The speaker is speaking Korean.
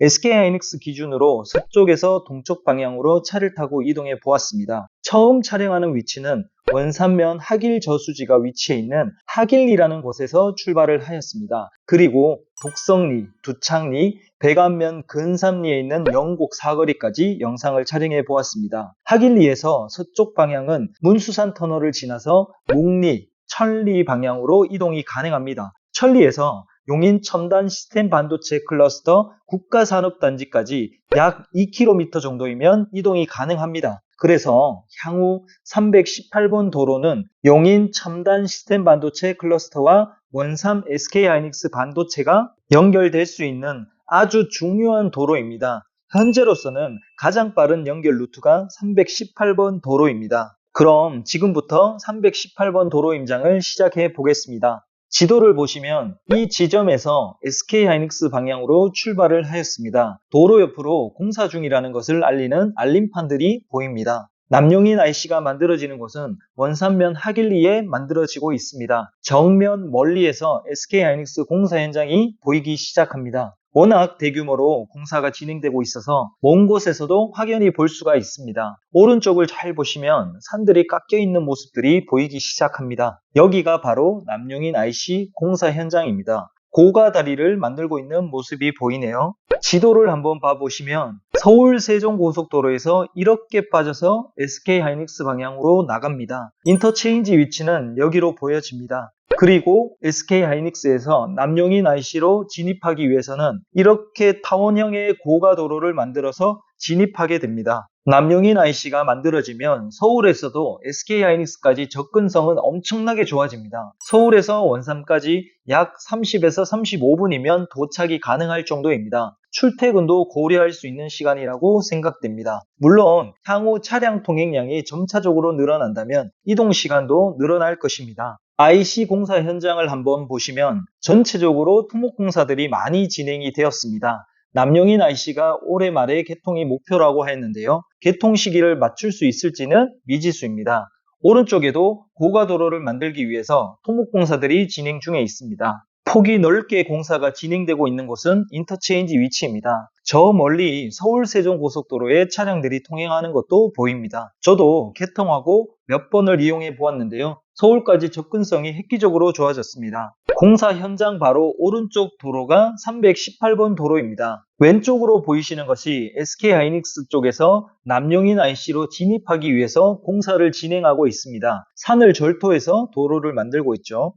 SK하이닉스 기준으로 서쪽에서 동쪽 방향으로 차를 타고 이동해 보았습니다. 처음 촬영하는 위치는 원산면 하길 저수지가 위치해 있는 하길리라는 곳에서 출발을 하였습니다. 그리고 독성리, 두창리, 백안면 근삼리에 있는 영곡 사거리까지 영상을 촬영해 보았습니다. 하길리에서 서쪽 방향은 문수산 터널을 지나서 묵리, 천리 방향으로 이동이 가능합니다. 천리에서 용인 첨단 시스템 반도체 클러스터 국가산업단지까지 약 2km 정도이면 이동이 가능합니다. 그래서 향후 318번 도로는 용인 첨단 시스템 반도체 클러스터와 원삼 SK하이닉스 반도체가 연결될 수 있는 아주 중요한 도로입니다. 현재로서는 가장 빠른 연결 루트가 318번 도로입니다. 그럼 지금부터 318번 도로 임장을 시작해 보겠습니다. 지도를 보시면 이 지점에서 SK하이닉스 방향으로 출발을 하였습니다. 도로 옆으로 공사 중이라는 것을 알리는 알림판들이 보입니다. 남용인 IC가 만들어지는 곳은 원산면 하길리에 만들어지고 있습니다. 정면 멀리에서 SK하이닉스 공사 현장이 보이기 시작합니다. 워낙 대규모로 공사가 진행되고 있어서 먼 곳에서도 확연히 볼 수가 있습니다. 오른쪽을 잘 보시면 산들이 깎여 있는 모습들이 보이기 시작합니다. 여기가 바로 남용인 IC 공사 현장입니다. 고가 다리를 만들고 있는 모습이 보이네요. 지도를 한번 봐보시면 서울 세종고속도로에서 이렇게 빠져서 SK하이닉스 방향으로 나갑니다. 인터체인지 위치는 여기로 보여집니다. 그리고 SK하이닉스에서 남용인 IC로 진입하기 위해서는 이렇게 타원형의 고가 도로를 만들어서 진입하게 됩니다. 남용인 IC가 만들어지면 서울에서도 SK하이닉스까지 접근성은 엄청나게 좋아집니다. 서울에서 원삼까지 약 30에서 35분이면 도착이 가능할 정도입니다. 출퇴근도 고려할 수 있는 시간이라고 생각됩니다. 물론 향후 차량 통행량이 점차적으로 늘어난다면 이동 시간도 늘어날 것입니다. IC 공사 현장을 한번 보시면 전체적으로 토목 공사들이 많이 진행이 되었습니다. 남용인 IC가 올해 말에 개통이 목표라고 했는데요. 개통 시기를 맞출 수 있을지는 미지수입니다. 오른쪽에도 고가도로를 만들기 위해서 토목공사들이 진행 중에 있습니다. 폭이 넓게 공사가 진행되고 있는 곳은 인터체인지 위치입니다. 저 멀리 서울 세종고속도로에 차량들이 통행하는 것도 보입니다. 저도 개통하고 몇 번을 이용해 보았는데요. 서울까지 접근성이 획기적으로 좋아졌습니다. 공사 현장 바로 오른쪽 도로가 318번 도로입니다. 왼쪽으로 보이시는 것이 SK하이닉스 쪽에서 남용인 IC로 진입하기 위해서 공사를 진행하고 있습니다. 산을 절토해서 도로를 만들고 있죠.